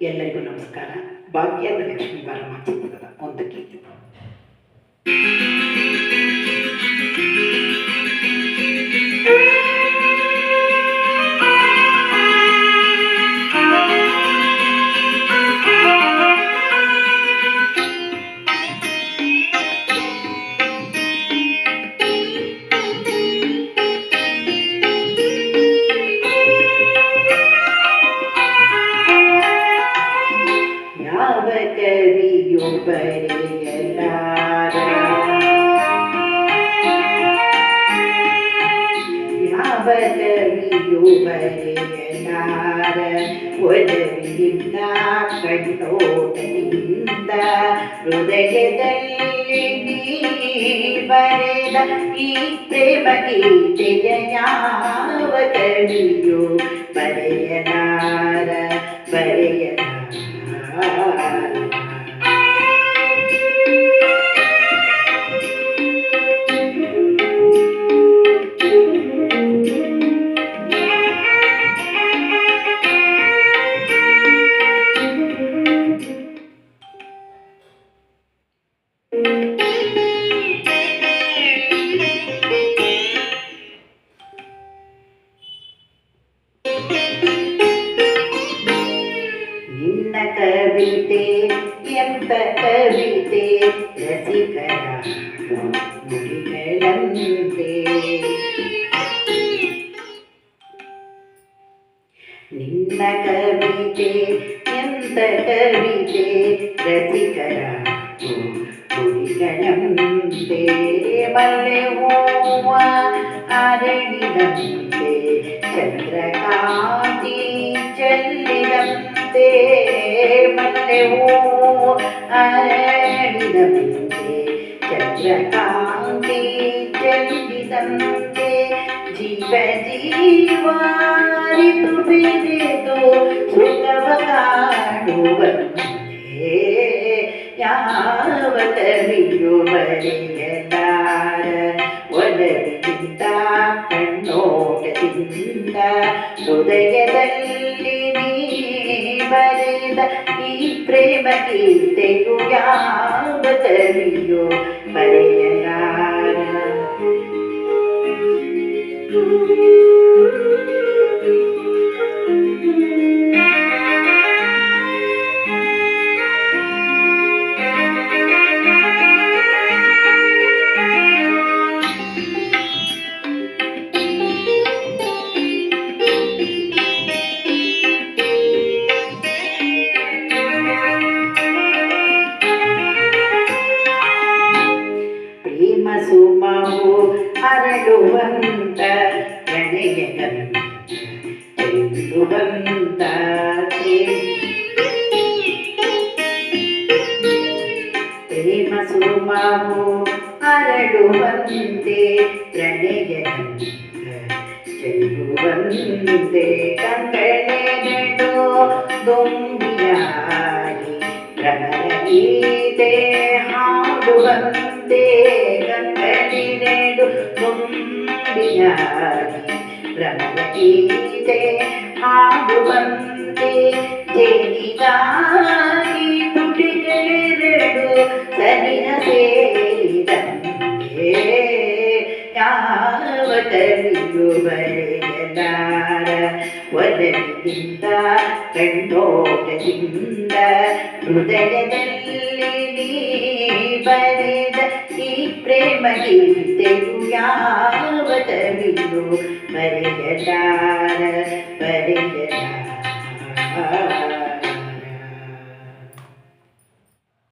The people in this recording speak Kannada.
ಎಲ್ಲರಿಗೂ ನಮಸ್ಕಾರ. ಭಾಗ್ಯದ ಲಕ್ಷ್ಮೀ ಬಾರ ಚಿತ್ರದ ಒಂದು ಗೀತೆ ಯಾವ ಕವಿಯು ಬರೆಯಲಾರ ಯಾವ ಕವಿಯು ಬರೆಯಲಾರ ಒಲವಿನಿಂದ ಕಣ್ಣೋಟದಿಂದ ಹೃದಯದಲ್ಲಿ ನೀ ಬರೆದ ಈ ಪ್ರೇಮ ಕವಿತೆ ರಸಿಕರ ನುಡಿಗಳಂತೆ ನಿನ್ನ ಕವಿತೆ ಎಂತ ಕವಿತೆ ರಸಿಕರ ನುಡಿಗಳಂತೆ ಮಲ್ಲೆ ಹೂವ ಅರಳಿದಂತೆ ಚಂದ್ರಕಾಂತಿ ಚೆಲ್ಲಿದಂತೆ ಮಲ್ಲೆ ಹೂವು ಅರಳಿದಂತೆ ಚಂದ್ರಕಾಂತಿ ಚೆಲ್ಲಿದಂತೆ ಜೀವ ಜೀವಾರಿತು ಬೆರೆದು ಸುಖವ ಕಾಣುವಂತೆ ಯಾವ ಕವಿಯು ಬರೆಯಲಾರ ಒಲವಿನಿಂದ ಕಣ್ಣೋಟದಿಂದ ಹೃದಯದಲ್ಲಿ ನೀ ಬರೆದ ಈ ಪ್ರೇಮ ಗೀತೆಯು attending ಸುಮವು ಹರಡುವಂತ ಪ್ರಣಯಗಂತ ಚೆಲ್ಲುವಂತ ಪ್ರೇಮ ಸುಮವು ಹರಡುವಂತೆ ಪ್ರಣಯ ಚೆಲ್ಲುವಂತೆ ಕಂಗಳೆರಡು ದೊಂಬಿಯಾಗಿ ಭ್ರಮರ ಗೀತೆ ಹಾಡುವಂತೆ ದೊಂಬಿಯಾಗಿ ಭ್ರಮರ ಗೀತೆ ಹಾಡುವಂತೆ ಜೇನಿಗಾಗಿ ತುಟಿಗಳೆರಡು ಸನಿಹ ಸೇರಿದಂತೆ ಯಾವ ಕವಿಯು ಬರೆಯಲಾರ ಒಲವಿನಿಂದ ಕಣ್ಣೋಟದಿಂದ ಹೃದಯದಲ್ಲಿ ನೀ ಬರೆದ ಈ ಪ್ರೇಮ ಗೀತೆಯು ಯಾವದವಿದು ಬರೆಯದಾರ ಬರೆಯದಾರ